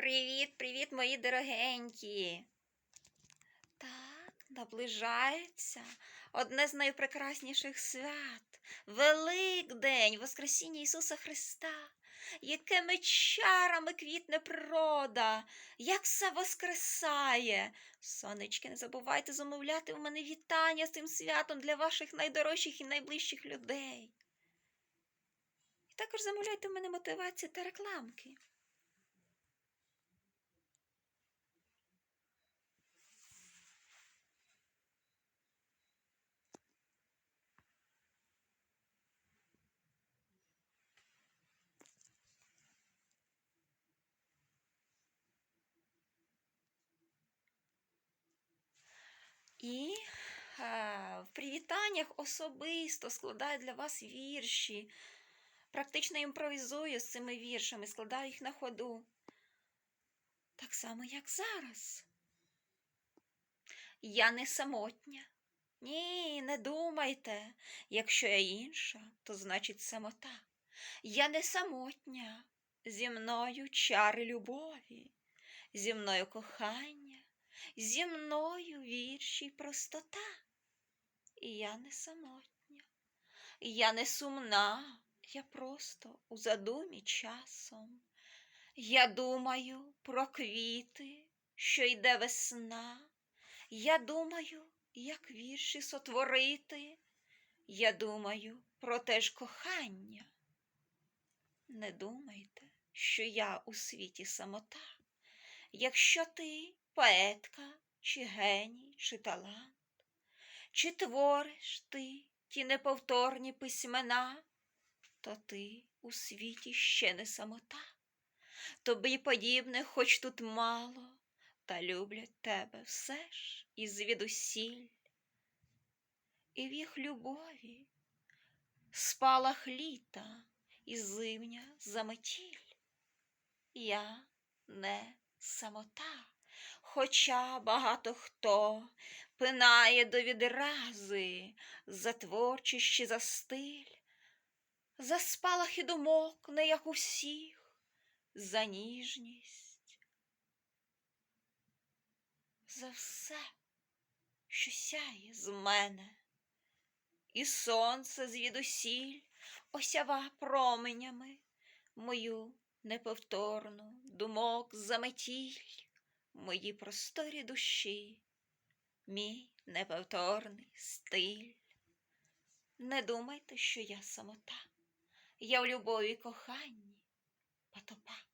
Привіт, привіт, мої дорогенькі. Так, наближається одне з найпрекрасніших свят Великдень, Воскресіння Ісуса Христа. Якими чарами квітне природа, як все воскресає. Сонечки, не забувайте замовляти у мене вітання з цим святом для ваших найдорожчих і найближчих людей. І також замовляйте в мене мотивації та рекламки. І е, в привітаннях особисто складаю для вас вірші. Практично імпровізую з цими віршами, складаю їх на ходу. Так само, як зараз. Я не самотня. Ні, не думайте. Якщо я інша, то значить самота. Я не самотня. Зі мною чари любові, зі мною кохання, зі мною вірші й простота. І я не самотня, я не сумна, я просто у задумі часом. Я думаю про квіти, що йде весна. Я думаю, як вірші сотворити. Я думаю про те ж кохання. Не думайте, що я у світі самота. Якщо ти поетка, чи геній, чи талант, чи твориш ти ті неповторні письмена, то ти у світі ще не самота. Тобі подібне, хоч тут мало, та люблять тебе все ж і звідусіль. І в їх любові спалах літа і зимня заметіль. Я не самота, хоча багато хто пинає до відрази за творчість чи за стиль, за спалахи думок, не як усіх, за ніжність, за все, що сяє з мене, і сонце звідусіль осява променями мою неповторну думок заметіль, мої просторі душі, мій неповторний стиль. Не думайте, що я самота, я в любові коханні потопа.